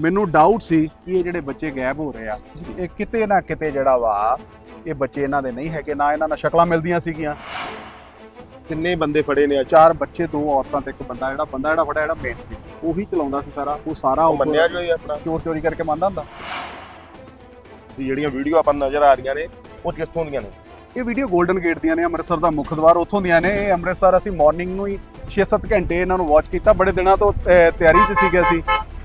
ਮੈਨੂੰ ਡਾਊਟ ਸੀ ਕਿ ਇਹ ਜਿਹੜੇ ਬੱਚੇ ਗਾਇਬ ਹੋ ਰਹੇ ਆ ਇਹ ਕਿਤੇ ਨਾ ਕਿਤੇ ਜਿਹੜਾ ਵਾ ਇਹ ਬੱਚੇ ਇਹਨਾਂ ਦੇ ਨਹੀਂ ਹੈਗੇ ਨਾ ਇਹਨਾਂ ਨਾਲ ਸ਼ਕਲਾਂ ਮਿਲਦੀਆਂ ਸੀਗੀਆਂ। ਕਿੰਨੇ ਬੰਦੇ ਫੜੇ ਨੇ ਚਾਰ ਬੱਚੇ ਦੋ ਔਰਤਾਂ ਤੇ ਇੱਕ ਬੰਦਾ ਜਿਹੜਾ ਬੰਦਾ ਜਿਹੜਾ ਫੜਿਆ ਜਿਹੜਾ ਮੇਨ ਸੀ। ਉਹੀ ਚਲਾਉਂਦਾ ਸੀ ਸਾਰਾ ਉਹ ਸਾਰਾ ਉਹ ਮੰਨਿਆ ਜੋ ਇਹ ਆਪਣਾ। ਚੋਰ ਚੋਰੀ ਕਰਕੇ ਮੰਨਦਾ ਹੁੰਦਾ। ਜਿਹੜੀਆਂ ਵੀਡੀਓ ਆਪਾਂ ਨਜ਼ਰ ਆ ਰਹੀਆਂ ਨੇ ਉਹ ਕਿੱਥੋਂ ਦੀਆਂ ਨੇ? ਇਹ ਵੀਡੀਓ 골ਡਨ ਗੇਟ ਦੀਆਂ ਨੇ ਅੰਮ੍ਰਿਤਸਰ ਦਾ ਮੁੱਖ ਦਵਾਰ ਉੱਥੋਂ ਦੀਆਂ ਨੇ। ਇਹ ਅੰਮ੍ਰਿਤਸਰ ਅਸੀਂ ਮਾਰਨਿੰਗ ਨੂੰ ਹੀ 6-7 ਘੰਟੇ ਇਹਨਾਂ ਨੂੰ ਵਾਚ ਕੀਤਾ। ਬੜੇ ਦਿਨਾਂ ਤੋਂ ਤਿਆਰੀ 'ਚ ਸੀਗੇ ਅਸੀਂ।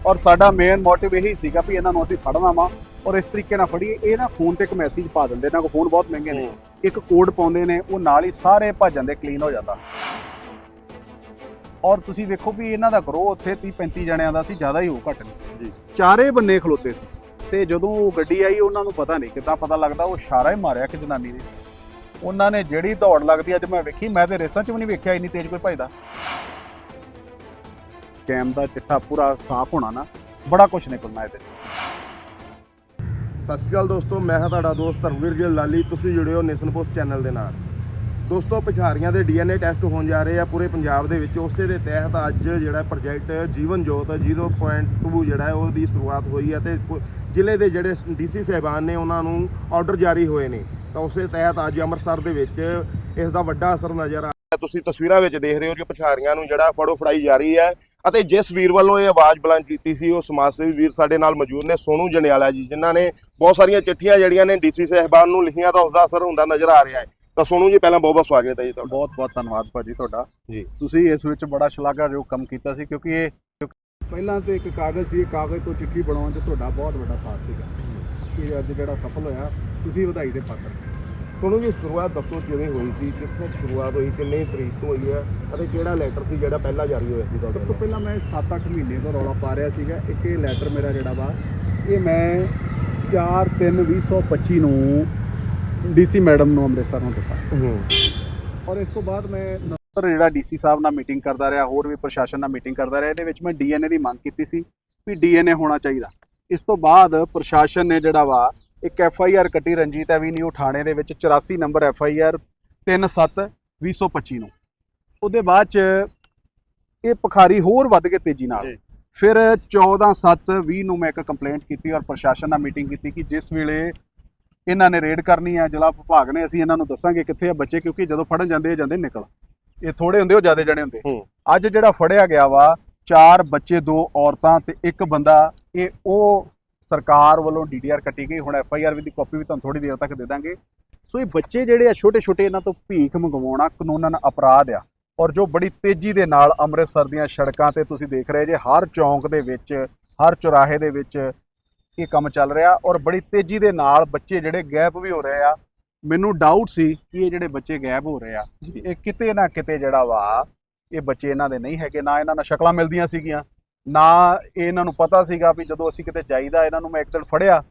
ਔਰ ਸਾਡਾ ਮੇਨ ਮੋਟਿਵ ਇਹੀ ਸੀਗਾ ਵੀ ਇਹਨਾਂ ਨੂੰ ਅਸੀਂ ਫੜਨਾ ਵਾ ਔਰ ਇਸ ਤਰੀਕੇ ਨਾਲ ਫੜੀਏ। ਇਹ ਨਾ ਫੋਨ ਤੇ ਇੱਕ ਮੈਸੇਜ ਪਾ ਦਿੰਦੇ ਇਹਨਾਂ ਕੋਲ ਫੋਨ ਬਹੁਤ ਮਹਿੰਗੇ ਨੇ। ਇੱਕ ਕੋਡ ਪਾਉਂਦੇ ਨੇ ਉਹ ਨਾਲ ਹੀ ਸਾਰੇ ਭੱਜ ਜਾਂਦੇ ਕਲੀਨ ਹੋ ਜਾਂਦਾ। ਔਰ ਤੁਸੀਂ ਵੇਖੋ ਵੀ ਇਹਨਾਂ ਦਾ ਗਰੋਹ ਉੱਥੇ 30 35 ਜਣਿਆਂ ਦਾ ਸੀ ਜ਼ਿਆਦਾ ਹੀ ਹੋ ਘੱਟ ਨਹੀਂ ਜੀ। ਚਾਰੇ ਬੰਨੇ ਖਲੋਤੇ ਸੀ। ਤੇ ਜਦੋਂ ਉਹ ਗੱਡੀ ਆਈ ਉਹਨਾਂ ਨੂੰ ਪਤਾ ਨਹੀਂ ਕਿੱਦਾਂ ਪਤਾ ਲੱਗਦਾ ਉਹ ਇਸ਼ਾਰਾ ਹੀ ਮਾਰਿਆ ਕਿ ਜਨਾਨੀ ਨੇ। ਉਹਨਾਂ ਨੇ ਜਿਹੜੀ ਦੌੜ ਲੱਗਦੀ ਅੱਜ ਮੈਂ ਵੇਖੀ ਮੈਂ ਤੇ ਰੇਸਾਂ 'ਚ ਵੀ ਨਹੀਂ ਵੇਖਿਆ ਇੰਨੀ ਤੇਜ਼ ਕੋਈ ਭੱਜਦਾ। ਸਕੈਮ ਦਾ ਚਿੱਠਾ ਪੂਰਾ ਸਾਫ਼ ਹੋਣਾ ਨਾ, ਬੜਾ ਕੁਝ ਨਿਕਲਣਾ ਇਹਦੇ ਸਤਿ ਸ਼੍ਰੀ ਅਕਾਲ ਦੋਸਤੋ, ਮੈਂ ਹਾਂ ਤੁਹਾਡਾ ਦੋਸਤ ਧਰਮਵੀਰ ਗਿੱਲ ਲਾਲੀ, ਤੁਸੀਂ ਜੁੜੇ ਹੋ ਨੇਸ਼ਨ ਪੋਸਟ ਚੈਨਲ ਦੇ ਨਾਲ। ਦੋਸਤੋ, ਪਿਛਾਰੀਆਂ ਦੇ ਡੀਐਨਏ ਟੈਸਟ ਹੋਣ ਜਾ ਰਹੇ ਆ ਪੂਰੇ ਪੰਜਾਬ ਦੇ ਵਿੱਚ। ਉਸੇ ਦੇ ਤਹਿਤ ਅੱਜ ਜਿਹੜਾ ਪ੍ਰੋਜੈਕਟ ਜੀਵਨ ਜੋਤ 0.2 ਜਿਹੜਾ ਉਹਦੀ ਸ਼ੁਰੂਆਤ ਹੋਈ ਹੈ ਤੇ ਪੁ- ਜ਼ਿਲ੍ਹੇ ਦੇ ਜਿਹੜੇ ਡੀਸੀ ਸਾਹਿਬਾਨ ਨੇ, ਉਹਨਾਂ ਨੂੰ ਆਰਡਰ ਜਾਰੀ ਹੋਏ ਨੇ। ਤਾਂ ਉਸੇ ਤਹਿਤ ਅੱਜ ਅੰਮ੍ਰਿਤਸਰ ਦੇ ਵਿੱਚ ਇਸ ਦਾ ਵੱਡਾ ਅਸਰ ਨਜ਼ਰ ਆ ਰਿਹਾ। ਤੁਸੀਂ ਤਸਵੀਰਾਂ ਵਿੱਚ ਦੇਖ ਰਹੇ ਹੋ ਕਿ ਪਿਛਾਰੀਆਂ ਨੂੰ ਜਿਹੜਾ ਫੜੋ ਫੜਾਈ ਜਾ ਰਹੀ ਹੈ। ਅਤੇ ਜਿਸ ਵੀਰ ਵੱਲੋਂ ਇਹ ਆਵਾਜ਼ ਬੁਲੰਦ ਕੀਤੀ ਸੀ ਉਹ ਸਮਾਜ ਸੇਵੀ ਵੀਰ ਸਾਡੇ ਨਾਲ ਮੌਜੂਦ ਨੇ ਸੋਨੂ ਜੰਡਿਆਲਾ ਜੀ ਜਿਨ੍ਹਾਂ ਨੇ ਬਹੁਤ ਸਾਰੀਆਂ ਚਿੱਠੀਆਂ ਜਿਹੜੀਆਂ ਨੇ ਡੀਸੀ ਸਾਹਿਬਾਨ ਨੂੰ ਲਿਖੀਆਂ ਤਾਂ ਉਸਦਾ ਅਸਰ ਹੁੰਦਾ ਨਜ਼ਰ ਆ ਰਿਹਾ ਹੈ। ਤਾਂ ਸੋਨੂ ਜੀ ਪਹਿਲਾਂ ਬਹੁਤ ਬਹੁਤ ਸਵਾਗਤ ਹੈ ਜੀ ਤੁਹਾਡਾ। ਬਹੁਤ ਬਹੁਤ ਧੰਨਵਾਦ ਭਾਜੀ ਤੁਹਾਡਾ। ਜੀ। ਤੁਸੀਂ ਇਸ ਵਿੱਚ ਬੜਾ ਸ਼ਲਾਘਾਯੋਗ ਕੰਮ ਕੀਤਾ ਸੀ ਕਿਉਂਕਿ ਇਹ ਪਹਿਲਾਂ ਤੇ ਇੱਕ ਕਾਗਜ਼ ਸੀ ਇਹ ਕਾਗਜ਼ ਤੋਂ ਚਿੱਠੀ ਬਣਾਉਣ 'ਚ ਤੁਹਾਡਾ ਬਹੁਤ ਵੱਡਾ ਸਾਥ ਸੀਗਾ। ਇਹ ਅੱਜ ਜਿਹੜਾ ਸਫਲ ਹੋਇਆ ਤੁਸੀਂ ਵਧਾਈ ਦੇ ਪਾਤਰ। ਸੋਨੂ ਜੀ ਸ਼ੁਰੂਆਤ ਦੱਸੋ ਕਿਵੇਂ ਹੋਈ ਸੀ ਤੋਂ ਸ਼ੁਰੂਆਤ ਹੋਈ ਕਿੰਨੇ ਤਰੀਕ ਤੋਂ ਹੋਈ ਹੈ ਅਤੇ ਕਿਹੜਾ ਲੈਟਰ ਸੀ ਜਿਹੜਾ ਪਹਿਲਾਂ ਜਾਰੀ ਹੋਇਆ ਸੀ ਸਭ ਤੋਂ ਤੁਹਾਡੇ ਪਹਿਲਾਂ ਮੈਂ 7-8 ਮਹੀਨੇ ਤੋਂ ਰੌਲਾ ਪਾ ਰਿਹਾ ਸੀਗਾ। ਇੱਕ ਇਹ ਲੈਟਰ ਮੇਰਾ ਜਿਹੜਾ ਵਾ ਇਹ ਮੈਂ 4/3/2025 ਨੂੰ ਡੀਸੀ ਮੈਡਮ ਨੂੰ ਅੰਮ੍ਰਿਤਸਰ ਨੂੰ ਦਿੱਤਾ। ਔਰ ਇਸ ਤੋਂ ਬਾਅਦ ਮੈਂ ਨੰਬਰ ਜਿਹੜਾ ਡੀਸੀ ਸਾਹਿਬ ਨਾਲ ਮੀਟਿੰਗ ਕਰਦਾ ਰਿਹਾ ਹੋਰ ਵੀ ਪ੍ਰਸ਼ਾਸਨ ਨਾਲ ਮੀਟਿੰਗ ਕਰਦਾ ਰਿਹਾ ਇਹਦੇ ਵਿੱਚ ਮੈਂ ਡੀਐਨਏ ਦੀ ਮੰਗ ਕੀਤੀ ਸੀ ਵੀ ਡੀਐਨਏ ਹੋਣਾ ਚਾਹੀਦਾ। ਇਸ ਤੋਂ ਬਾਅਦ ਪ੍ਰਸ਼ਾਸਨ ਨੇ ਜਿਹੜਾ ਵਾ ਇੱਕ ਐਫ ਆਈ ਆਰ ਕੱਟੀ ਰਣਜੀਤ ਐਵੀਨਿਊ ਥਾਣੇ ਦੇ ਵਿੱਚ 84 ਨੰਬਰ ਐਫ ਆਈ ਆਰ 37/2025 ਨੂੰ ਉਹਦੇ ਬਾਅਦ ਚ ਇਹ ਪਖਾਰੀ ਹੋਰ ਵੱਧ ਕੇ ਤੇਜ਼ੀ ਨਾਲ। ਫਿਰ 14/7/20 ਨੂੰ ਮੈਂ ਇੱਕ ਕੰਪਲੇਂਟ ਕੀਤੀ ਔਰ ਪ੍ਰਸ਼ਾਸਨ ਨਾਲ ਮੀਟਿੰਗ ਕੀਤੀ ਕਿ ਜਿਸ ਵੇਲੇ ਇਹਨਾਂ ਨੇ ਰੇਡ ਕਰਨੀ ਹੈ ਜ਼ਿਲ੍ਹਾ ਵਿਭਾਗ ਨੇ ਅਸੀਂ ਇਹਨਾਂ ਨੂੰ ਦੱਸਾਂਗੇ ਕਿੱਥੇ ਆ ਬੱਚੇ ਕਿਉਂਕਿ ਜਦੋਂ ਫੜਨ ਜਾਂਦੇ ਜਾਂਦੇ ਨਿਕਲ ਇਹ ਥੋੜੇ ਹੁੰਦੇ ਉਹ ਜ਼ਿਆਦਾ ਜਣੇ ਹੁੰਦੇ। ਅੱਜ ਜਿਹੜਾ ਫੜਿਆ ਗਿਆ ਵਾ ਚਾਰ ਬੱਚੇ ਦੋ ਔਰਤਾਂ ਤੇ ਇੱਕ ਬੰਦਾ ਇਹ ਉਹ ਸਰਕਾਰ ਵੱਲੋਂ ਡੀਡੀਆਰ ਕੱਟੀ ਗਈ, ਹੁਣ ਐਫ ਆਈ ਆਰ ਦੀ ਕਾਪੀ ਵੀ ਤੁਹਾਨੂੰ ਥੋੜੀ ਦੇਰ ਤੱਕ ਦੇ ਦਾਂਗੇ। ਸੋ ਇਹ ਬੱਚੇ ਜਿਹੜੇ ਆ ਛੋਟੇ ਛੋਟੇ ਇਹਨਾਂ ਤੋਂ ਭੀਖ ਮੰਗਵਾਉਣਾ ਕਾਨੂੰਨਨ ਅਪਰਾਧ ਆ। ਔਰ ਜੋ ਬੜੀ ਤੇਜ਼ੀ ਦੇ ਨਾਲ ਅੰਮ੍ਰਿਤਸਰ ਦੀਆਂ ਸੜਕਾਂ ਤੇ ਤੁਸੀਂ ਦੇਖ ਰਹੇ ਜੇ, ਹਰ ਚੌਂਕ ਦੇ ਵਿੱਚ, ਹਰ ਚੁਰਾਹੇ ਦੇ ਵਿੱਚ ਇਹ ਕੰਮ ਚੱਲ ਰਿਹਾ। ਔਰ ਬੜੀ ਤੇਜ਼ੀ ਦੇ ਨਾਲ ਬੱਚੇ ਜਿਹੜੇ ਗਾਇਬ ਵੀ ਹੋ ਰਹੇ ਆ, ਮੈਨੂੰ ਡਾਊਟ ਸੀ ਕਿ ਇਹ ਜਿਹੜੇ ਬੱਚੇ ਗਾਇਬ ਹੋ ਰਹੇ ਆ, ਇਹ ਕਿਤੇ ਨਾ ਕਿਤੇ ਜਿਹੜਾ ਵਾ, ਇਹ ਬੱਚੇ ਇਹਨਾਂ ਦੇ ਨਹੀਂ ਹੈਗੇ, ਨਾ ਇਹਨਾਂ ਨਾਲ ਸ਼ਕਲਾਂ ਮਿਲਦੀਆਂ ਸੀਗੀਆਂ। ਨਾ ਇਹ ਇਹਨਾਂ ਨੂੰ ਪਤਾ ਸੀਗਾ ਵੀ ਜਦੋਂ ਅਸੀਂ ਕਿਤੇ ਜਾਈਦਾ ਇਹਨਾਂ ਨੂੰ ਮੈਂ ਇੱਕ ਦਿਨ ਫੜਿਆ।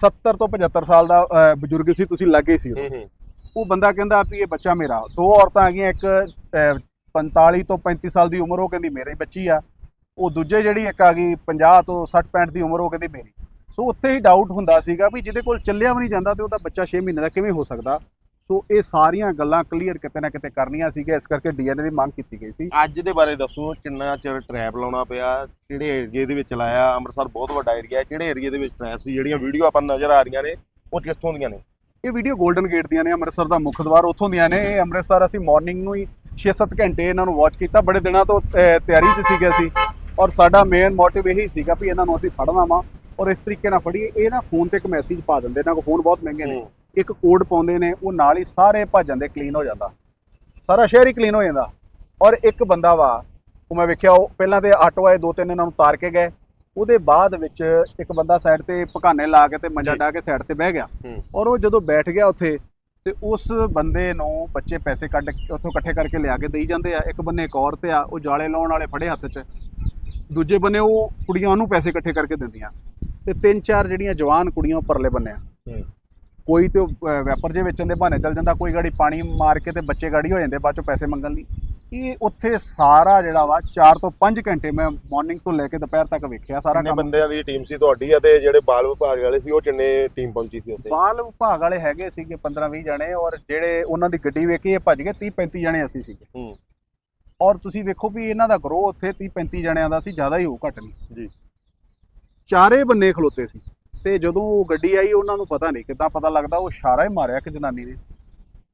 70 ਤੋਂ 75 ਸਾਲ ਦਾ ਅਹ, ਬਜ਼ੁਰਗ ਸੀ ਤੁਸੀਂ ਲੱਗੇ ਸੀ ਉਦੋਂ। ਹੂੰ। ਹੂੰ ਉਹ ਬੰਦਾ ਕਹਿੰਦਾ ਵੀ ਇਹ ਬੱਚਾ ਮੇਰਾ। ਦੋ ਔਰਤਾਂ ਹੈਗੀਆਂ ਇੱਕ ਅਹ, 45 ਤੋਂ 35 ਸਾਲ ਦੀ ਉਮਰ ਉਹ ਕਹਿੰਦੀ ਮੇਰੀ ਬੱਚੀ ਆ। ਉਹ ਦੂਜੇ ਜਿਹੜੀ ਇੱਕ ਆ ਗਈ 50 ਤੋਂ 60 65 ਦੀ ਉਮਰ ਉਹ ਕਹਿੰਦੀ ਮੇਰੀ। ਸੋ ਉੱਥੇ ਹੀ ਡਾਊਟ ਹੁੰਦਾ ਸੀਗਾ ਵੀ ਜਿਹਦੇ ਕੋਲ ਚੱਲਿਆ ਵੀ ਨਹੀਂ ਜਾਂਦਾ ਤੇ ਉਹਦਾ ਬੱਚਾ 6 ਮਹੀਨੇ ਦਾ ਕਿਵੇਂ ਹੋ ਸਕਦਾ? ਸੋ ਇਹ ਸਾਰੀਆਂ ਗੱਲਾਂ ਕਲੀਅਰ ਕਿਤੇ ਨਾ ਕਿਤੇ ਕਰਨੀਆਂ ਸੀਗੀਆਂ ਇਸ ਕਰਕੇ ਡੀਐਨਏ ਦੀ ਮੰਗ ਕੀਤੀ ਗਈ ਸੀ। ਅੱਜ ਦੇ ਬਾਰੇ ਦੱਸੋ ਕਿੰਨਾ ਚਿਰ ਟ੍ਰੈਪ ਲਾਉਣਾ ਪਿਆ ਕਿਹੜੇ ਏਰੀਏ ਦੇ ਵਿੱਚ ਲਾਇਆ ਅੰਮ੍ਰਿਤਸਰ ਬਹੁਤ ਵੱਡਾ ਏਰੀਆ ਹੈ ਕਿਹੜੇ ਏਰੀਏ ਦੇ ਵਿੱਚ ਟ੍ਰੈਪ ਸੀ ਜਿਹੜੀਆਂ ਵੀਡੀਓ ਆਪਾਂ ਨਜ਼ਰ ਆ ਰਹੀਆਂ ਨੇ ਉਹ ਕਿੱਥੋਂ ਦੀਆਂ ਨੇ? ਇਹ ਵੀਡੀਓ 골ਡਨ ਗੇਟ ਦੀਆਂ ਨੇ ਅੰਮ੍ਰਿਤਸਰ ਦਾ ਮੁੱਖ ਦਵਾਰ ਉੱਥੋਂ ਦੀਆਂ ਨੇ। ਇਹ ਅੰਮ੍ਰਿਤਸਰ ਅਸੀਂ ਮਾਰਨਿੰਗ ਨੂੰ ਹੀ 6-7 ਘੰਟੇ ਇਹਨਾਂ ਨੂੰ ਵਾਚ ਕੀਤਾ ਬੜੇ ਦਿਨਾਂ ਤੋਂ ਤਿਆਰੀ 'ਚ ਸੀਗੇ ਅਸੀਂ। ਔਰ ਸਾਡਾ ਮੇਨ ਮੋਟਿਵ ਇਹੀ ਸੀਗਾ ਵੀ ਇਹਨਾਂ ਨੂੰ ਅਸੀਂ ਫੜਨਾ ਵਾ ਔਰ ਇਸ ਤਰੀਕੇ ਨਾਲ ਫੜੀਏ। ਇਹ ਨਾ ਫੋਨ ਤੇ ਇੱਕ ਮੈਸੇਜ ਪਾ ਦਿੰਦੇ ਇਹਨਾਂ ਕੋਲ ਫੋਨ ਬਹੁਤ ਮਹਿੰਗੇ ਨੇ। ਇੱਕ ਕੋਡ ਪਾਉਂਦੇ ਨੇ ਉਹ ਨਾਲ ਹੀ ਸਾਰੇ ਭੱਜ ਜਾਂਦੇ ਕਲੀਨ ਹੋ ਜਾਂਦਾ। ਸਾਰਾ ਸ਼ਹਿਰ ਹੀ ਕਲੀਨ ਹੋ ਜਾਂਦਾ। ਔਰ ਇੱਕ ਬੰਦਾ ਵਾ ਉਹ ਮੈਂ ਵੇਖਿਆ ਉਹ ਪਹਿਲਾਂ ਤੇ ਆਟੋ ਆਏ ਦੋ ਤਿੰਨ ਇਹਨਾਂ ਨੂੰ ਤਾਰ ਕੇ ਗਏ। ਉਹਦੇ ਬਾਅਦ ਵਿੱਚ ਇੱਕ ਬੰਦਾ ਸਾਈਡ ਤੇ ਪਕਾਨੇ ਲਾ ਕੇ ਤੇ ਮੰਜਾ। ਡਾ ਕੇ ਸਾਈਡ ਤੇ ਬਹਿ ਗਿਆ। ਔਰ ਉਹ ਜਦੋਂ ਬੈਠ ਗਿਆ ਉੱਥੇ ਤੇ ਉਸ ਬੰਦੇ ਨੂੰ ਬੱਚੇ ਪੈਸੇ ਕੱਢ ਕੇ ਉੱਥੋਂ ਇਕੱਠੇ ਕਰਕੇ ਲਿਆ ਕੇ ਦੇਈ ਜਾਂਦੇ ਆ। ਇੱਕ ਬੰਨੇ ਇੱਕ ਔਰਤ ਆ ਉਹ ਜਾਲੇ ਲਾਉਣ ਵਾਲੇ ਫੜੇ ਹੱਥ 'ਚ। ਦੂਜੇ ਬੰਨੇ ਉਹ ਕੁੜੀਆਂ ਉਹਨੂੰ ਪੈਸੇ ਇਕੱਠੇ ਕਰਕੇ ਦਿੰਦੀਆਂ। ਤੇ ਤਿੰਨ ਚਾਰ ਜਿਹੜੀਆਂ ਜਵਾਨ ਕੁੜੀਆਂ ਪਰਲੇ ਬੰਨੇ ਆ। ਕੋਈ ਤੇ ਵੈਪਰ ਜੇ ਵੇਚਣ ਦੇ ਬਹਾਨੇ ਚੱਲ ਜਾਂਦਾ ਕੋਈ ਗਾੜੀ ਪਾਣੀ ਮਾਰ ਕੇ ਤੇ ਬੱਚੇ ਗਾੜੀ ਹੋ ਜਾਂਦੇ ਬਾਅਦ ਚੋਂ ਪੈਸੇ ਮੰਗਣ ਲਈ। ਇਹ ਉੱਥੇ ਸਾਰਾ ਜਿਹੜਾ ਵਾ 4 ਤੋਂ 5 ਘੰਟੇ ਮੈਂ ਮਾਰਨਿੰਗ ਤੋਂ ਲੈ ਕੇ ਦੁਪਹਿਰ ਤੱਕ ਵੇਖਿਆ ਸਾਰਾ ਕੰਮ। ਬੰਦਿਆਂ ਦੀ ਟੀਮ ਸੀ ਤੁਹਾਡੀ ਅਤੇ ਜਿਹੜੇ ਬਾਲ ਵਿਭਾਗ ਵਾਲੇ ਸੀ ਉਹ ਕਿੰਨੇ ਟੀਮ ਪਹੁੰਚੀ ਸੀ ਉੱਥੇ? ਬਾਲ ਵਿਭਾਗ ਵਾਲੇ ਹੈਗੇ ਸੀਗੇ 15 20 ਜਣੇ ਔਰ ਜਿਹੜੇ ਉਹਨਾਂ ਦੀ ਗੱਡੀ ਵੇਖ ਇਹ ਭੱਜ ਗਏ 30 35 ਜਣੇ ਅਸੀਂ ਸੀਗੇ। ਹੂੰ। ਔਰ ਤੁਸੀਂ ਵੇਖੋ ਵੀ ਇਹਨਾਂ ਦਾ ਗਰੋਹ ਉੱਥੇ 30 35 ਜਣਿਆਂ ਦਾ ਸੀ ਜ਼ਿਆਦਾ ਹੀ ਹੋਊ ਘੱਟ ਨਹੀਂ। ਜੀ। ਚਾਰੇ ਬੰਨੇ ਖਲੋਤੇ ਸੀ। ਤੇ ਜਦੋਂ ਉਹ ਗੱਡੀ ਆਈ ਉਹਨਾਂ ਨੂੰ ਪਤਾ ਨਹੀਂ ਕਿੱਦਾਂ ਪਤਾ ਲੱਗਦਾ ਉਹ ਇਸ਼ਾਰਾ ਹੀ ਮਾਰਿਆ ਕਿ ਜਨਾਨੀ ਨੇ।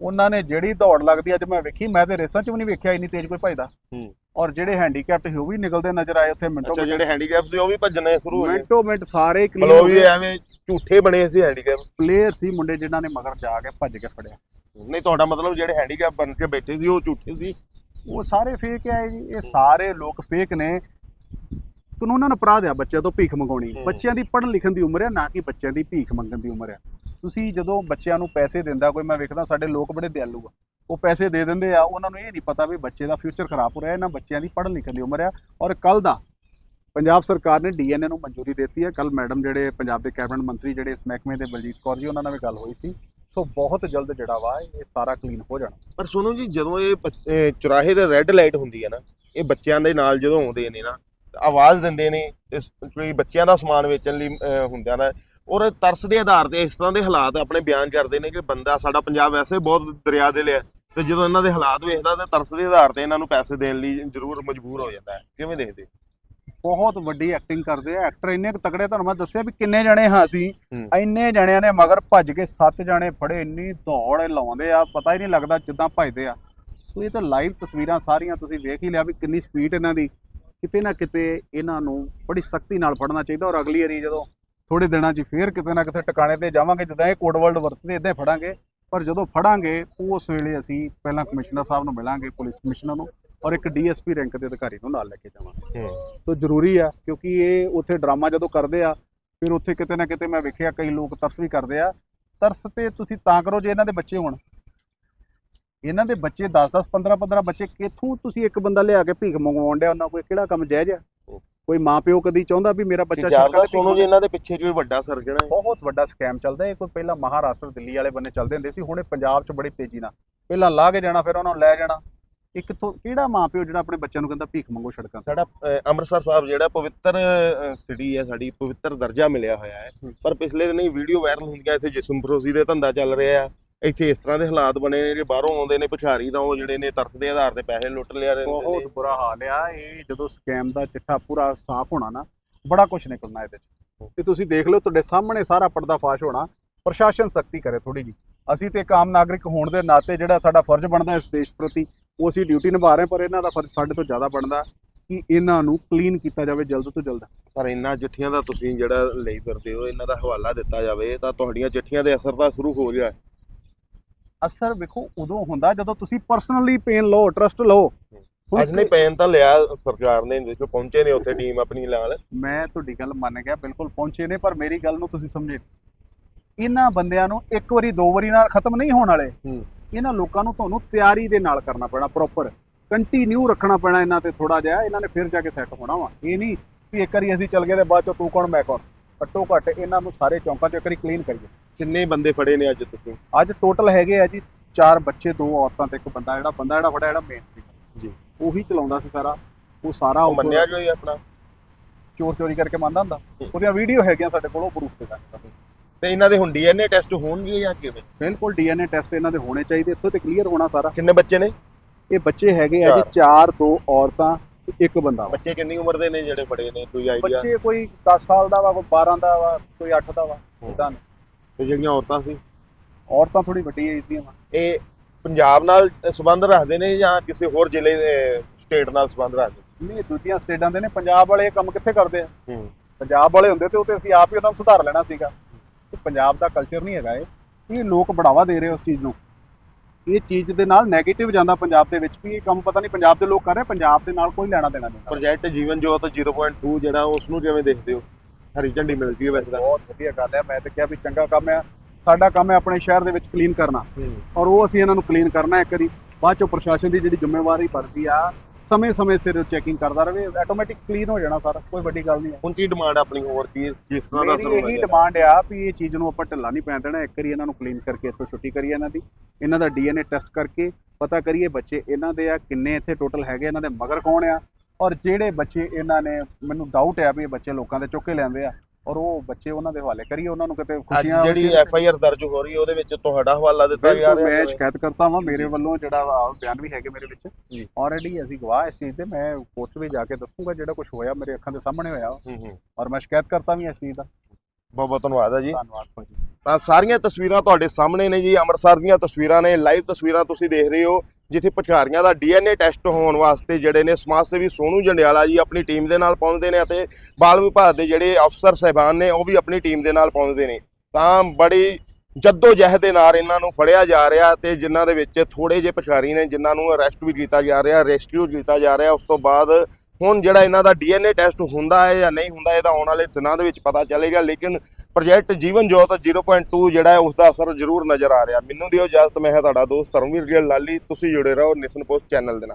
ਉਹਨਾਂ ਨੇ ਜਿਹੜੀ ਦੌੜ ਲੱਗਦੀ ਅੱਜ ਮੈਂ ਵੇਖੀ ਮੈਂ ਤੇ ਰੇਸਾਂ 'ਚ ਵੀ ਨਹੀਂ ਵੇਖਿਆ ਇੰਨੀ ਤੇਜ਼ ਕੋਈ ਭਜਦਾ ਹੂੰ। ਔਰ ਜਿਹੜੇ ਹੈਂਡੀਕੈਪਟ ਸੀ ਉਹ ਵੀ ਨਿਕਲਦੇ ਨਜ਼ਰ ਆਏ ਉੱਥੇ ਮਿੰਟੋ ਅੱਛਾ ਜਿਹੜੇ ਹੈਂਡੀਕੈਪ ਸੀ ਉਹ ਵੀ ਭੱਜਣੇ ਸ਼ੁਰੂ ਹੋ ਗਏ। ਮਿੰਟੋ ਮਿੰਟ ਸਾਰੇ ਮਤਲਬ ਉਹ ਵੀ ਕਲੀਅਰ ਐਵੇਂ ਝੂਠੇ ਬਣੇ ਸੀ ਹੈਂਡੀਕੈਪ ਪਲੇਅਰ ਸੀ ਮੁੰਡੇ ਜਿਨ੍ਹਾਂ ਨੇ ਮਗਰ ਜਾ ਕੇ ਭੱਜ ਕੇ ਫੜਿਆ। ਨਹੀਂ ਤੁਹਾਡਾ ਮਤਲਬ ਜਿਹੜੇ ਹੈਂਡੀਕੈਪ ਬਣ ਕੇ ਬੈਠੇ ਸੀ ਉਹ ਝੂਠੇ ਸੀ? ਉਹ ਸਾਰੇ ਫੇਕ ਆ ਜੀ। ਇਹ ਸਾਰੇ ਲੋਕ ਫੇਕ ਨੇ। ਕਾਨੂੰਨਾਂ ਅਪਰਾਧ ਆ ਬੱਚਿਆਂ ਤੋਂ ਭੀਖ ਮੰਗਾਉਣੀ। ਹੂੰ। ਬੱਚਿਆਂ ਦੀ ਪੜ੍ਹਨ ਲਿਖਣ ਦੀ ਉਮਰ ਆ ਨਾ ਕਿ ਬੱਚਿਆਂ ਦੀ ਭੀਖ ਮੰਗਣ ਦੀ ਉਮਰ ਆ। ਤੁਸੀਂ ਜਦੋਂ ਬੱਚਿਆਂ ਨੂੰ ਪੈਸੇ ਦਿੰਦਾ ਕੋਈ ਮੈਂ ਵੇਖਦਾ ਸਾਡੇ ਲੋਕ ਬੜੇ ਦਿਆਲੂ ਆ। ਉਹ ਪੈਸੇ ਦੇ ਦਿੰਦੇ ਆ ਉਹਨਾਂ ਨੂੰ ਇਹ ਨਹੀਂ ਪਤਾ ਵੀ ਬੱਚੇ ਦਾ ਫਿਊਚਰ ਖਰਾਬ ਹੋ ਰਿਹਾ ਇਹਨਾਂ ਬੱਚਿਆਂ ਦੀ ਪੜ੍ਹਨ ਲਿਖਣ ਦੀ ਉਮਰ ਆ। ਔਰ ਕੱਲ ਦਾ ਪੰਜਾਬ ਸਰਕਾਰ ਨੇ ਡੀਐਨਏ ਨੂੰ ਮਨਜ਼ੂਰੀ ਦਿੱਤੀ ਹੈ ਕੱਲ ਮੈਡਮ ਜਿਹੜੇ ਪੰਜਾਬ ਦੇ ਕੈਬਨਿਟ ਮੰਤਰੀ ਜਿਹੜੇ ਇਸ ਮਹਿਕਮੇ ਦੇ ਬਲਜੀਤ ਕੌਰ ਜੀ ਉਹਨਾਂ ਨਾਲ ਵੀ ਗੱਲ ਹੋਈ ਸੀ। ਸੋ ਬਹੁਤ ਜਲਦ ਜਿਹੜਾ ਵਾ ਇਹ ਸਾਰਾ ਕਲੀਨ ਹੋ ਜਾਣਾ। ਪਰ ਸੁਣੋ ਜੀ ਜਦੋਂ ਇਹ ਚੁਰਾਹੇ ਤੇ ਰੈੱਡ ਲਾਈਟ ਹੁੰਦੀ ਹੈ ਨਾ ਇਹ ਬੱਚਿਆਂ ਦੇ ਨਾਲ ਜਦੋਂ ਆਉਂਦੇ ਨੇ ਨਾ ਆਵਾਜ਼ ਦਿੰਦੇ ਨੇ ਤੇ ਸ- ਕੋਈ ਬੱਚਿਆਂ ਦਾ ਸਮਾਨ ਵੇਚਣ ਲਈ ਅਹ, ਹੁੰਦਾ ਨਾ ਔਰ ਤਰਸ ਦੇ ਆਧਾਰ ਤੇ ਇਸ ਤਰ੍ਹਾਂ ਦੇ ਹਾਲਾਤ ਆਪਣੇ ਬਿਆਨ ਕਰਦੇ ਨੇ ਕਿ ਬੰਦਾ ਸਾਡਾ ਪੰਜਾਬ ਵੈਸੇ ਬਹੁਤ ਦਰਿਆ ਦੇ ਲਿਆ ਤੇ ਜਦੋਂ ਇਹਨਾਂ ਦੇ ਹਾਲਾਤ ਵੇਖਦਾ ਤੇ ਤਰਸ ਦੇ ਆਧਾਰ ਤੇ ਇਹਨਾਂ ਨੂੰ ਪੈਸੇ ਦੇਣ ਲਈ ਜ਼ਰੂਰ ਮਜਬੂਰ ਹੋ ਜਾਂਦਾ ਹੈ। ਕਿਵੇਂ ਦੇਖਦੇ? ਬਹੁਤ ਵੱਡੀ ਐਕਟਿੰਗ ਕਰਦੇ ਆ। ਐਕਟਰ ਇੰਨੇ ਕੁ ਤਕੜੇ ਤੁਹਾਨੂੰ ਮੈਂ ਦੱਸਿਆ ਵੀ ਕਿੰਨੇ ਜਣੇ ਹਾਂ ਅਸੀਂ। ਇੰਨੇ ਜਣਿਆਂ ਨੇ ਮਗਰ ਭੱਜ ਕੇ ਸੱਤ ਜਣੇ ਫੜੇ ਇੰਨੀ ਦੌੜ ਲਾਉਂਦੇ ਆ। ਪਤਾ ਹੀ ਨਹੀਂ ਲੱਗਦਾ ਜਿੱਦਾਂ ਭੱਜਦੇ ਆ। ਸੋ ਇਹ ਤਾਂ ਲਾਈਵ ਤਸਵੀਰਾਂ ਸਾਰੀਆਂ ਤੁਸੀਂ ਵੇਖ ਹੀ ਲਿਆ ਵੀ ਕਿੰਨੀ ਸਪੀਡ ਇਹਨਾਂ ਦੀ। ਕਿਤੇ ਨਾ ਕਿਤੇ ਇਹਨਾਂ ਨੂੰ ਬੜੀ ਸਖਤੀ ਨਾਲ ਫੜਨਾ ਚਾਹੀਦਾ ਔਰ ਅਗਲੀ ਵਾਰੀ ਜਦੋਂ ਥੋੜੇ ਦਿਨਾਂ 'ਚ ਫੇਰ ਕਿਤੇ ਨਾ ਕਿਤੇ ਟਿਕਾਣੇ ਤੇ ਜਾਵਾਂਗੇ ਜਿੱਦਾਂ ਇਹ ਕੋਡ ਵਰਲਡ ਵਰਤਦੇ ਇਦਾਂ ਫੜਾਂਗੇ। ਪਰ ਜਦੋਂ ਫੜਾਂਗੇ ਉਸ ਵੇਲੇ ਅਸੀਂ ਪਹਿਲਾਂ ਕਮਿਸ਼ਨਰ ਸਾਹਿਬ ਨੂੰ ਮਿਲਾਂਗੇ ਪੁਲਿਸ ਕਮਿਸ਼ਨਰ ਨੂੰ ਔਰ ਇੱਕ ਡੀਐਸਪੀ ਰੈਂਕ ਦੇ ਅਧਿਕਾਰੀ ਨੂੰ ਨਾਲ ਲੈ ਕੇ ਜਾਵਾਂਗੇ। ਸੋ ਜ਼ਰੂਰੀ ਆ ਕਿਉਂਕਿ ਇਹ ਉੱਥੇ ਡਰਾਮਾ ਜਦੋਂ ਕਰਦੇ ਆ ਫਿਰ ਉੱਥੇ ਕਿਤੇ ਨਾ ਕਿਤੇ ਮੈਂ ਵੇਖਿਆ ਕਈ ਲੋਕ ਤਰਸ ਵੀ ਕਰਦੇ ਆ। ਤਰਸ ਤੇ ਤੁਸੀਂ ਤਾਂ ਕਰੋ ਜੇ ਇਹਨਾਂ ਦੇ ਬੱਚੇ ਹੋਣ। ਇਹਨਾਂ ਦੇ ਬੱਚੇ 10 10 15 15 ਬੱਚੇ ਕਿੱਥੋਂ ਤੁਸੀਂ ਇੱਕ ਬੰਦਾ ਲਿਆ ਕੇ ਭੀਖ ਮੰਗਵਾਉਣ ਡਿਆ ਉਹਨਾਂ ਕੋਈ ਕਿਹੜਾ ਕੰਮ ਜਾਇਜ਼ ਆ? ਕੋਈ ਮਾਂ ਪਿਓ ਕਦੀ ਚਾਹੁੰਦਾ ਵੀ ਮੇਰਾ ਬੱਚਾ ਸੜਕਾਂ ਦਾ ਸੁਣੋ ਜੀ ਇਹਨਾਂ ਦੇ ਪਿੱਛੇ ਕੋਈ ਵੱਡਾ ਸਰਗਣਾ ਹੈ। ਬਹੁਤ ਵੱਡਾ ਸਕੈਮ ਚੱਲਦਾ ਇਹ ਕੋਈ ਪਹਿਲਾਂ ਮਹਾਰਾਸ਼ਟਰ ਦਿੱਲੀ ਵਾਲੇ ਬੰਨੇ ਚੱਲਦੇ ਹੁੰਦੇ ਸੀ ਹੁਣ ਇਹ ਪੰਜਾਬ 'ਚ ਬੜੀ ਤੇਜ਼ੀ ਨਾਲ। ਪਹਿਲਾਂ ਲਾ ਕੇ ਜਾਣਾ ਫਿਰ ਉਹਨਾਂ ਨੂੰ ਲੈ ਜਾਣਾ। ਇਹ ਕਿੱਥੋਂ ਕਿਹੜਾ ਮਾਂ ਪਿਓ ਜਿਹੜਾ ਆਪਣੇ ਬੱਚਿਆਂ ਨੂੰ ਕਹਿੰਦਾ ਭੀਖ ਮੰਗੋ ਸੜਕਾਂ ਸਾਡਾ ਅੰਮ੍ਰਿਤਸਰ ਸਾਹਿਬ ਜਿਹੜਾ ਪਵਿੱਤਰ ਸਿਟੀ ਹੈ ਸਾਡੀ ਪਵਿੱਤਰ ਦਰਜਾ ਮਿਲਿਆ ਹੋਇਆ ਹੈ। ਹੂੰ। ਪਰ ਪਿਛਲੇ ਦਿਨੀ ਵੀਡੀਓ ਵਾਇਰਲ ਹੁੰਦੀਆਂ ਇੱਥੇ ਜਿਸਮ ਫਰੋਜ਼ੀ ਦੇ ਧੰਦਾ ਚੱਲ ਰਿਹਾ ਆ ਇੱਥੇ ਇਸ ਤਰ੍ਹਾਂ ਦੇ ਹਾਲਾਤ ਬਣੇ ਨੇ ਜਿਹੜੇ ਬਾਹਰੋਂ ਆਉਂਦੇ ਨੇ ਭਿਖਾਰੀ ਤਾਂ ਉਹ ਜਿਹੜੇ ਨੇ ਤਰਸ ਦੇ ਆਧਾਰ ਤੇ ਪੈਸੇ ਲੁੱਟ ਲਿਆ ਰਹੇ ਬਹੁਤ ਨੇ। ਬੁਰਾ ਹਾਲ ਆ ਇਹ ਜਦੋਂ ਸਕੈਮ ਦਾ ਚਿੱਠਾ ਪੂਰਾ ਸਾਫ਼ ਹੋਣਾ ਨਾ ਬੜਾ ਕੁਝ ਨਿਕਲਣਾ ਇਹਦੇ ਚ। ਤੇ ਤੁਸੀਂ ਦੇਖ ਲਓ ਤੁਹਾਡੇ ਸਾਹਮਣੇ ਸਾਰਾ ਪਰਦਾ ਫਾਸ਼ ਹੋਣਾ ਪ੍ਰਸ਼ਾਸਨ ਸਖਤੀ ਕਰੇ ਥੋੜੀ ਜੀ ਅਸੀਂ ਤੇ ਇੱਕ ਆਮ ਨਾਗਰਿਕ ਹੋਣ ਦੇ ਨਾਤੇ ਜਿਹੜਾ ਸਾਡਾ ਫਰਜ਼ ਬਣਦਾ ਇਸ ਦੇਸ਼ ਪ੍ਰਤੀ ਉਹ ਅਸੀਂ ਡਿਊਟੀ ਨਿਭਾ ਰਹੇ ਪਰ ਇਹਨਾਂ ਦਾ ਫਰਜ਼ ਸਾਡੇ ਤੋਂ ਜ਼ਿਆਦਾ ਬਣਦਾ ਕਿ ਇਹਨਾਂ ਨੂੰ ਕਲੀਨ ਕੀਤਾ ਜਾਵੇ ਜਲਦ ਤੋਂ ਜਲਦ। ਪਰ ਇਹਨਾਂ ਚਿੱਠੀਆਂ ਦਾ ਤੁਸੀਂ ਜਿਹੜਾ ਲਈ ਫਿਰਦੇ ਹੋ ਇਹਨਾਂ ਦਾ ਹਵਾਲਾ ਦਿੱਤਾ ਜਾਵੇ ਤਾਂ ਤੁਹਾਡੀਆਂ ਚਿੱਠੀਆਂ ਦੇ ਅਸਰ ਤਾਂ ਸ਼ੁਰੂ ਹੋ ਗਿਆ। ਅਸਰ ਵੇਖੋ ਉਦੋਂ ਹੁੰਦਾ ਜਦੋਂ ਤੁਸੀਂ ਪਰਸਨਲੀ ਪੇਨ ਲਓ ਟਰਸਟ ਲਓ। ਅੱਜ ਨਹੀਂ ਪੈਨ ਤਾਂ ਲਿਆ ਸਰਕਾਰ ਨੇ ਦੇਖੋ ਪਹੁੰਚੇ ਨੇ ਉੱਥੇ ਟੀਮ ਆਪਣੀ ਨਾਲ। ਮੈਂ ਤੁਹਾਡੀ ਗੱਲ ਮੰਨ ਗਿਆ ਬਿਲਕੁਲ ਪਹੁੰਚੇ ਨੇ ਪਰ ਮੇਰੀ ਗੱਲ ਨੂੰ ਤੁਸੀਂ ਸਮਝੇ। ਇਹਨਾਂ ਬੰਦਿਆਂ ਨੂੰ ਇੱਕ ਵਾਰੀ ਦੋ ਵਾਰੀ ਨਾਲ ਖਤਮ ਨਹੀਂ ਹੋਣ ਵਾਲੇ। ਇਹਨਾਂ ਲੋਕਾਂ ਨੂੰ ਤੁਹਾਨੂੰ ਤਿਆਰੀ ਦੇ ਨਾਲ ਕਰਨਾ ਪੈਣਾ ਪ੍ਰੋਪਰ ਕੰਟੀਨਿਊ ਰੱਖਣਾ ਪੈਣਾ ਇਹਨਾਂ ਤੇ ਥੋੜਾ ਜਿਹਾ ਇਹਨਾਂ ਨੇ ਫਿਰ ਜਾ ਕੇ ਸੈੱਟ ਹੋਣਾ ਵਾ। ਇਹ ਨਹੀਂ ਵੀ ਇੱਕ ਵਾਰੀ ਅਸੀਂ ਚੱਲ ਗਏ ਤੇ ਬਾਅਦ ਚੋਂ ਤੂੰ ਕੌਣ ਮੈਂ ਕੌਣ? ਘੱਟੋ ਘੱਟ ਇਹਨਾਂ ਨੂੰ ਸਾਰੇ ਚੌਂਕਾਂ 'ਚ ਇੱਕ ਵਾਰੀ ਕਲੀਨ ਕਰੀਏ। ਕਿੰਨੇ ਬੰਦੇ ਫੜੇ ਨੇ ਅੱਜ ਤੁਸੀਂ ਅੱਜ ਟੋਟਲ ਹੈਗੇ ਆ ਜੀ ਚਾਰ ਬੱਚੇ ਦੋ ਔਰਤਾਂ ਤੇ ਇੱਕ ਬੰਦਾ ਜਿਹੜਾ ਬੰਦਾ ਜਿਹੜਾ ਫੜਿਆ ਜਿਹੜਾ ਮੇਨ ਸੀ। ਜੀ। ਉਹੀ ਚਲਾਉਂਦਾ ਸੀ ਸਾਰਾ। ਉਹ ਸਾਰਾ ਉਹ ਮੰਨਿਆ ਜੋ ਹੀ ਆਪਣਾ? ਚੋਰ ਚੋਰੀ ਕਰਕੇ ਮੰਨਦਾ ਹੁੰਦਾ। ਉਹਦੀਆਂ ਵੀਡੀਓ ਹੈਗੀਆਂ ਸਾਡੇ ਕੋਲ ਉਹ ਪ੍ਰੂਫ ਤੇ ਕਰਦੇ ਤੇ ਇਹਨਾਂ ਦੇ ਹੁਣ ਡੀਐਨਏ ਟੈਸਟ ਹੋਣਗੇ ਜਾਂ ਕਿਵੇਂ? ਬਿਲਕੁਲ ਡੀਐਨਏ ਟੈਸਟ ਇਹਨਾਂ ਦੇ ਹੋਣੇ ਚਾਹੀਦੇ ਇੱਥੋਂ ਤੇ ਕਲੀਅਰ ਹੋਣਾ ਸਾਰਾ। ਕਿੰਨੇ ਬੱਚੇ ਨੇ? ਇਹ ਬੱਚੇ ਹੈਗੇ ਆ ਜੀ ਚਾਰ। ਦੋ ਔਰਤਾਂ ਇੱਕ ਬੰਦਾ ਬੱਚੇ ਕਿੰਨੀ ਉਮਰ ਦੇ ਨੇ ਜਿਹੜੇ ਫੜੇ ਨੇ? ਕੋਈ ਆਈਡੀਆ ਬੱਚੇ ਕੋਈ 10 ਸਾਲ ਦਾ ਵਾ ਕੋਈ 12 ਦਾ ਵਾ ਕੋਈ 8 ਦਾ ਵਾ। ਇਦਾਂ ਤੇ ਜਿਹੜੀਆਂ ਔਰਤਾਂ ਸੀ? ਔਰਤਾਂ ਥੋੜੀ ਵੱਡੀ ਏਜ ਦੀਆਂ ਵਾ। ਇਹ ਪੰਜਾਬ ਨਾਲ ਸੰਬੰਧ ਰੱਖਦੇ ਨੇ ਜਾਂ ਕਿਸੇ ਹੋਰ ਜ਼ਿਲ੍ਹੇ ਦੇ ਸਟੇਟ ਨਾਲ ਸੰਬੰਧ ਰੱਖਦੇ ਨਹੀਂ ਦੂਜੀਆਂ ਸਟੇਟਾਂ ਦੇ ਨੇ। ਪੰਜਾਬ ਵਾਲੇ ਇਹ ਕੰਮ ਕਿੱਥੇ ਕਰਦੇ ਆ? ਹੂੰ। ਪੰਜਾਬ ਵਾਲੇ ਹੁੰਦੇ ਤੇ ਉਹ ਤੇ ਅਸੀਂ ਆਪ ਹੀ ਉਹਨਾਂ ਨੂੰ ਸੁਧਾਰ ਲੈਣਾ ਸੀਗਾ। ਤੇ ਪੰਜਾਬ ਦਾ ਕਲਚਰ ਨਹੀਂ ਹੈਗਾ ਇਹ। ਇਹ ਲੋਕ ਬੜਾਵਾ ਦੇ ਰਹੇ ਉਸ ਚੀਜ਼ ਨੂੰ। ਇਹ ਚੀਜ਼ ਦੇ ਨਾਲ 네ਗੇਟਿਵ ਜਾਂਦਾ ਪੰਜਾਬ ਦੇ ਵਿੱਚ ਵੀ। ਇਹ ਕੰਮ ਪਤਾ ਨਹੀਂ ਪੰਜਾਬ ਦੇ ਲੋਕ ਕਰ ਰਹੇ ਪੰਜਾਬ ਦੇ ਨਾਲ ਕੋਈ ਲੈਣਾ ਦੇਣਾ ਨਹੀਂ। ਪ੍ਰੋਜੈਕਟ ਜੀਵਨ ਜੋਤ 0.2 ਜਿਹੜਾ ਉਸ ਨੂੰ ਕਿਵੇਂ ਦੇਖਦੇ ਹੋ? ਹਰੀ ਝੰਡੀ ਮਿਲਦੀ ਹੈ ਵੈਸੇ ਤਾਂ। ਬਹੁਤ ਵਧੀਆ ਗੱਲ ਹੈ ਮੈਂ ਤਾਂ ਕਿਹਾ ਵੀ ਚੰਗਾ ਕੰਮ ਆ। ਸਾਡਾ ਕੰਮ ਹੈ ਆਪਣੇ ਸ਼ਹਿਰ ਦੇ ਵਿੱਚ ਕਲੀਨ ਕਰਨਾ। ਔਰ ਉਹ ਅਸੀਂ ਇਹਨਾਂ ਨੂੰ ਕਲੀਨ ਕਰਨਾ ਇੱਕ ਵਾਰੀ। ਬਾਅਦ ਚੋਂ ਪ੍ਰਸ਼ਾਸਨ ਦੀ ਜਿਹੜੀ ਜ਼ਿੰਮੇਵਾਰੀ ਬਣਦੀ ਆ ਸਮੇਂ-ਸਮੇਂ ਸਿਰ ਚੈਕਿੰਗ ਕਰਦਾ ਰਹੇ ਆਟੋਮੈਟਿਕ ਕਲੀਨ ਹੋ ਜਾਣਾ ਸਾਰਾ ਕੋਈ ਵੱਡੀ ਗੱਲ ਨਹੀਂ ਹੈ। ਹੁਣ ਕੀ ਡਿਮਾਂਡ ਆਪਣੀ ਹੋਰ ਕੀ ਜਿਸ ਤਰ੍ਹਾਂ ਦਾ ਮੇਰੀ ਇਹੀ ਡਿਮਾਂਡ ਆ ਵੀ ਇਹ ਚੀਜ਼ ਨੂੰ ਆਪਾਂ ਢਿੱਲਾ ਨਹੀਂ ਪੈਣ ਦੇਣਾ ਇੱਕ ਵਾਰੀ ਇਹਨਾਂ ਨੂੰ ਕਲੀਨ ਕਰਕੇ ਇੱਥੋਂ ਛੁੱਟੀ ਕਰੀਏ ਇਹਨਾਂ ਦੀ। ਇਹਨਾਂ ਦਾ ਡੀਐਨਏ ਟੈਸਟ ਕਰਕੇ ਪਤਾ ਕਰੀਏ ਬੱਚੇ ਇਹਨਾਂ ਦੇ ਆ ਕਿੰਨੇ ਇੱਥੇ ਟੋਟਲ ਹੈਗੇ ਇਹਨਾਂ ਦੇ ਮਗਰ ਕੌਣ ਆ? ਔਰ ਜਿਹੜੇ ਬੱਚੇ ਇਹਨਾਂ ਨੇ ਮੈਨੂੰ ਡਾਊਟ ਆ ਵੀ ਇਹ ਬੱਚੇ ਲੋਕਾਂ ਦੇ ਚੁੱਕ ਕੇ ਲਿਆਂਦੇ ਆ ਔਰ ਉਹ ਬੱਚੇ ਉਹਨਾਂ ਦੇ ਹਵਾਲੇ ਕਰੀਏ ਉਹਨਾਂ ਨੂੰ ਕਿਤੇ ਅੱਜ ਖੁਸ਼ੀਆਂ ਜਿਹੜੀ ਐਫ ਆਈ ਆਰ ਦਰਜ ਹੋ ਰਹੀ ਹੈ ਉਹਦੇ ਵਿੱਚ ਤੁਹਾਡਾ ਹਵਾਲਾ ਦਿੱਤਾ ਜਾ ਬਿਲਕੁਲ ਰਿਹਾ ਮੈਂ ਸ਼ਿਕਾਇਤ ਕਰਤਾ ਵਾਂ ਮੇਰੇ ਵੱਲੋਂ ਜਿਹੜਾ ਵਾ ਬਿਆਨ ਵੀ ਹੈਗੇ ਮੇਰੇ ਵਿੱਚ। ਜੀ। ਆਲਰੇਡੀ ਅਸੀਂ ਗਵਾਹ ਇਸ ਚੀਜ਼ ਦੇ ਮੈਂ ਕੋਰਟ ਵਿੱਚ ਜਾ ਕੇ ਦੱਸੂਗਾ ਜਿਹੜਾ ਕੁਝ ਹੋਇਆ ਮੇਰੇ ਅੱਖਾਂ ਦੇ ਸਾਹਮਣੇ ਹੋਇਆ ਹੂੰ ਹੂੰ। ਔਰ ਮੈਂ ਸ਼ਿਕਾਇਤ ਕਰਤਾ ਵੀ ਇਸ ਚੀਜ਼ ਦਾ। ਬਹੁਤ ਬਹੁਤ ਧੰਨਵਾਦ ਹੈ ਜੀ। ਧੰਨਵਾਦ ਭਾਜੀ ਤਾਂ ਸਾਰੀਆਂ ਤਸਵੀਰਾਂ ਤੁਹਾਡੇ ਸਾਹਮਣੇ ਨੇ ਜੀ ਅੰਮ੍ਰਿਤਸਰ ਦੀਆਂ ਤਸਵੀਰਾਂ ਨੇ ਲਾਈਵ ਤਸਵੀਰਾਂ ਤੁਸੀਂ ਦੇਖ ਰਹੇ ਹੋ। ਜਿੱਥੇ ਪਛਾਰੀਆਂ ਦਾ ਡੀਐਨਏ ਟੈਸਟ ਹੋਣ ਵਾਸਤੇ ਜਿਹੜੇ ਨੇ ਸਮਾਜ ਸੇਵੀ ਸੋਨੂ ਜੰਡਿਆਲਾ ਜੀ ਆਪਣੀ ਟੀਮ ਦੇ ਨਾਲ ਪਹੁੰਚਦੇ ਨੇ ਅਤੇ ਬਾਲ ਵਿਭਾਗ ਦੇ ਜਿਹੜੇ ਅਫਸਰ ਸਹਿਬਾਨ ਨੇ ਉਹ ਵੀ ਆਪਣੀ ਟੀਮ ਦੇ ਨਾਲ ਪਹੁੰਚਦੇ ਨੇ। ਤਾਂ ਬੜੀ ਜੱਦੋ ਜਹਿਦ ਦੇ ਨਾਲ ਇਹਨਾਂ ਨੂੰ ਫੜਿਆ ਜਾ ਰਿਹਾ ਤੇ ਜਿਨ੍ਹਾਂ ਦੇ ਵਿੱਚ ਥੋੜੇ ਜਿਹੇ ਪਛਾਰੀ ਨੇ ਜਿਨ੍ਹਾਂ ਨੂੰ ਅਰੈਸਟ ਵੀ ਕੀਤਾ ਜਾ ਰਿਹਾ, ਰੈਸਕਿਊ ਕੀਤਾ ਜਾ ਰਿਹਾ, ਉਸ ਤੋਂ ਬਾਅਦ ਹੁਣ ਜਿਹੜਾ ਇਹਨਾਂ ਦਾ ਡੀਐਨਏ ਟੈਸਟ ਹੁੰਦਾ ਹੈ ਜਾਂ ਨਹੀਂ ਹੁੰਦਾ, ਇਹਦਾ ਆਉਣ ਵਾਲੇ ਦਿਨਾਂ ਦੇ ਵਿੱਚ ਪਤਾ ਚੱਲੇਗਾ। ਲੇਕਿਨ ਪ੍ਰੋਜੈਕਟ ਜੀਵਨ ਜੋਤ 0.2 ਜਿਹੜਾ ਹੈ ਉਸ ਦਾ ਅਸਰ ਜ਼ਰੂਰ ਨਜ਼ਰ ਆ ਰਿਹਾ। ਮੈਨੂੰ ਦਿਓ ਇਜਾਜ਼ਤ ਮੈਂ ਹਾਂ ਤੁਹਾਡਾ ਦੋਸਤ ਧਰਮਵੀਰ ਗਿੱਲ ਲਾਲੀ। ਤੁਸੀਂ ਜੁੜੇ ਰਹੋ ਨਿਸ਼ਨ ਪੋਸਟ ਚੈਨਲ ਦੇ ਨਾਲ।